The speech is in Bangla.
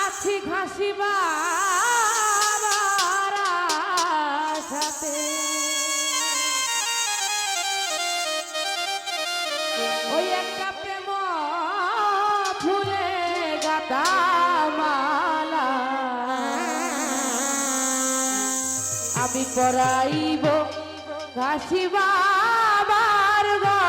আছি ঘাসিবা সাথে ওই একটা প্রেম ফুলে গাদা মালা। আমি করাইব ঘাসি বাবার গা।